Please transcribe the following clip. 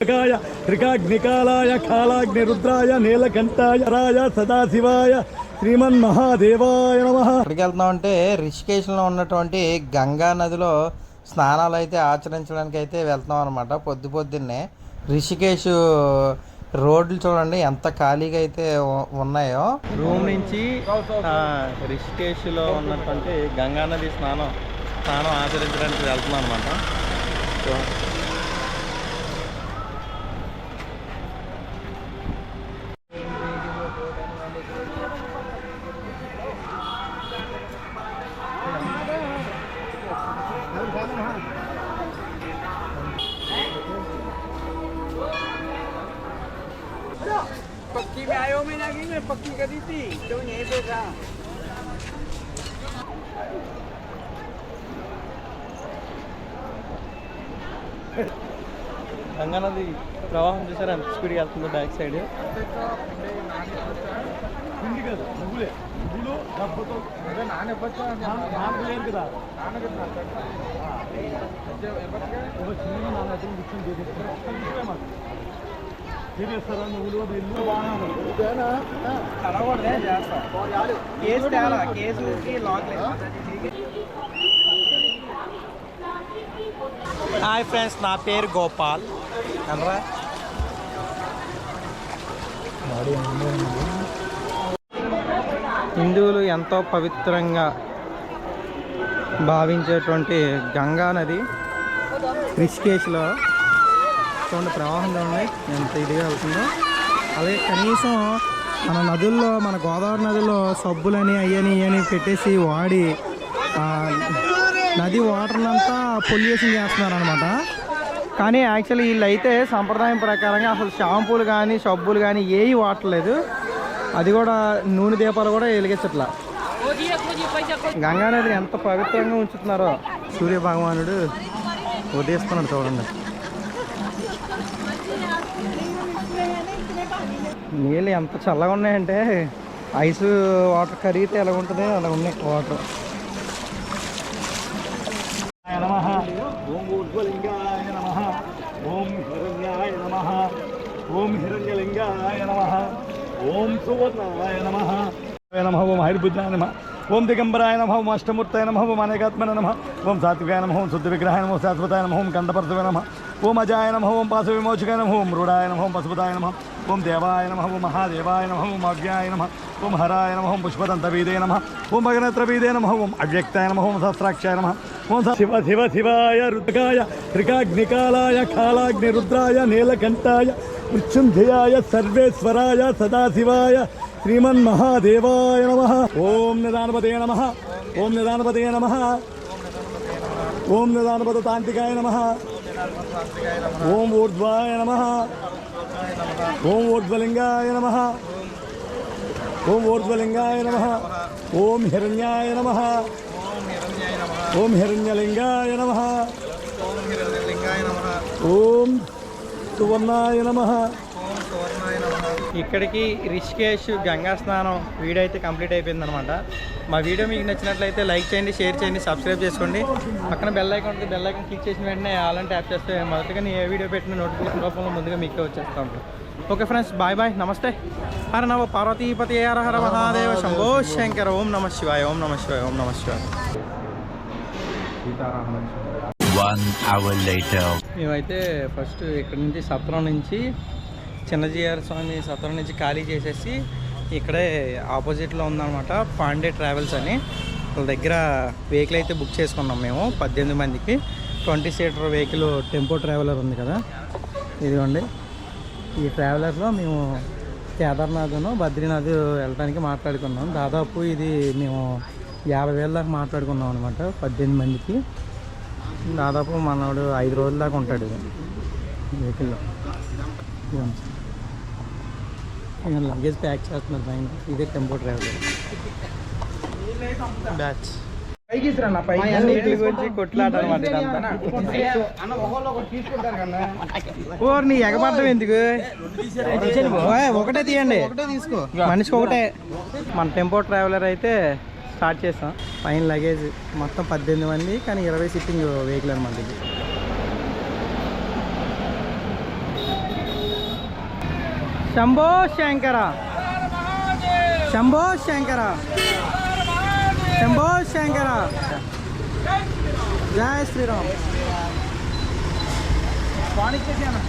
కాయ త్రికాగ్నికాలాయ కాలాగ్ని రుద్రాయ నీలకంఠాయ రాయ సదాశివాయ శ్రీమన్మహాదేవాయ నమ. ఎక్కడికి వెళ్తున్నాం అంటే రిషికేశ్లో ఉన్నటువంటి గంగా నదిలో స్నానాలు అయితే ఆచరించడానికి అయితే వెళ్తున్నాం అనమాట పొద్దు పొద్దున్నే. రిషికేశ్ రోడ్లు చూడండి ఎంత ఖాళీగా అయితే ఉన్నాయో. రూమ్ నుంచి ఆ, రిషికేశ్లో ఉన్నటువంటి గంగా నది స్నానం స్నానం ఆచరించడానికి వెళ్తున్నాం అనమాట में लगी मैं पक्की करी थी तो यहीं पे था గంగా నది ప్రవాహం చూసారా ఎంత స్పీడ్గా వెళ్తుందో బ్యాక్ సైడ్ పిండి కదా నువ్వులే నువ్వులు డబ్బుతో నాకు లేదు కదా ఒక చిన్న నాన్న అయితే కూర్చొని కేసు కేసుకి లాక్ హాయ్ ఫ్రెండ్స్ నా పేరు గోపాల్. అనరా హిందువులు ఎంతో పవిత్రంగా భావించేటువంటి గంగా నది రిషికేశ్లో. చూడండి ప్రవాహం ఉన్నాయి. ఎంత ఇదిగా అవుతుందో అలాగే కనీసం మన నదుల్లో మన గోదావరి నదిలో సబ్బులని అయ్యని అని పెట్టేసి వాడి నది వాటర్నంతా పొల్యూషన్ చేస్తున్నారు అనమాట కానీ యాక్చువల్లీ వీళ్ళు అయితే సంప్రదాయం ప్రకారంగా అసలు షాంపూలు కానీ సబ్బులు కానీ ఏవి వాడలేదు అది కూడా నూనె దీపాలు కూడా వెలిగించట్లా. గంగా నదిని ఎంత పవిత్రంగా ఉంచుతున్నారో. సూర్య భగవానుడు ఉదయిస్తున్నాడు చూడండి. నీళ్ళు ఎంత చల్లగా ఉన్నాయంటే ఐస్ వాటర్ కరిగితే ఎలా ఉంటుంది అలా ఉన్నాయి వాటర్ నమ ఓం ఊర్ధ్వలింగాయ నమ ఓం హిరణ్యాయ నమ ఓం హిరణ్యలింగాయ నమ ఓం సువర్ణాయ నమ నమ ఓం హైర్భుజాయ నమ ఓం దిగంబరాయ నమ ఓం అష్టమూర్తాయ నమ ఓం అనేకాత్మన నమ ఓం సాత్వికాయ నమ ఓం శుద్ధ విగ్రహాయ నమ ఓం శాశ్వతాయ నమ ఓం కంఠపర్శవే నమ ఓం అజాయ నమ ఓం పాశ విమోచకాయ నమ ఓం మృడాయ నమ ఓం పశుపతాయ నమ ఓం దేవాయ నమ ఓం మహాదేవాయ నమ ఓం అవ్యాయ నమ ఓం హరాయ నమ ఓం పుష్పదంతవీదే నమ ఓం భగనత్రవీదే నమ ఓం అవ్యక్తాయ నమ ఓం సహస్రాక్షాయ నమ ఓం శివ శివ శివాయ రుద్రకాయ త్రికాగ్నికాలాయ కాలాగ్ని రుద్రాయ నీలకంఠాయ మృత్యుంజయాయ సర్వేశ్వరాయ సదాశివాయ శ్రీమన్మహాదేవాయ నమ ఓం నిదానపదే నమ ఓం నిదానపదే నమ ఓం నిదానపద తాంతికాయ నమ ఓం ఊర్ధ్వాయ నమ ఓం ఊర్ధ్వలింగాయ నమ ఓం ఊర్ధ్వలింగాయ నమ ఓం హిరణ్యాయ నమ ఓం హిరణ్యలింగాయ నమ ఓం సువర్ణాయ నమ ఇక్కడికి రిషికేష్ గంగా స్నానం వీడియో అయితే కంప్లీట్ అయిపోయింది అనమాట మా వీడియో మీకు నచ్చినట్లయితే లైక్ చేయండి షేర్ చేయండి సబ్స్క్రైబ్ చేసుకోండి. పక్కన బెల్ ఐకాన్ ఉంటుంది బెల్ ఐకాన్ క్లిక్ చేసిన వెంటనే అలాంటి ట్యాప్ చేస్తే మొదటగా నేను ఏ వీడియో పెట్టిన నోటిఫికేషన్ రూపంలో ముందుగా మీకు వచ్చేస్తా. ఉంటాం ఓకే ఫ్రెండ్స్ బాయ్ బాయ్ నమస్తే. హర నవ పార్వతీపతి హర హర మహాదేవ శంభో శంకర ఓం నమ శివాయ ఓం నమ శివాయ ఓం నమ శివాయ. మేమైతే ఫస్ట్ ఇక్కడ నుంచి సత్రం నుంచి చిన్నజీఆర్ స్వామి సత్రం నుంచి ఖాళీ చేసేసి ఇక్కడే ఆపోజిట్లో ఉందన్నమాట పాండే ట్రావెల్స్ అని. వాళ్ళ దగ్గర వెహికల్ అయితే బుక్ చేసుకున్నాం మేము పద్దెనిమిది మందికి. Twenty seater vehicle tempo traveller ఉంది కదా. ఇదిగోండి. ఈ ట్రావెలర్లో మేము కేదార్నాథ్ను బద్రీనాథ్ వెళ్ళడానికి మాట్లాడుకున్నాం. దాదాపు ఇది మేము యాభై వేల దాకా మాట్లాడుకున్నాం అనమాట పద్దెనిమిది మందికి. దాదాపు మనవాడు ఐదు రోజుల దాకా ఉంటాడు వెహికల్లో లగేజ్ ప్యాక్ చేస్తున్నారు పైన. ఇదే టెంపో ట్రావెలర్ బ్యాచ్ కొట్లాట అనమాట ఇదంతా ఓర్ని ఎగబడ్డం ఎందుకు? ఒకటే తీయండి. మనిషికి ఒకటే. మన టెంపో ట్రావెలర్ అయితే స్టార్ట్ చేసాం పైన లగేజ్ మొత్తం పద్దెనిమిది మంది కానీ ఇరవై సిట్టింగ్ వెహికల్ అనమాట ఇది. శంభో శంకర శంభో శంకర శంభో శంకర జై శ్రీరామ్ ఫోన్ ఇచ్చేసాను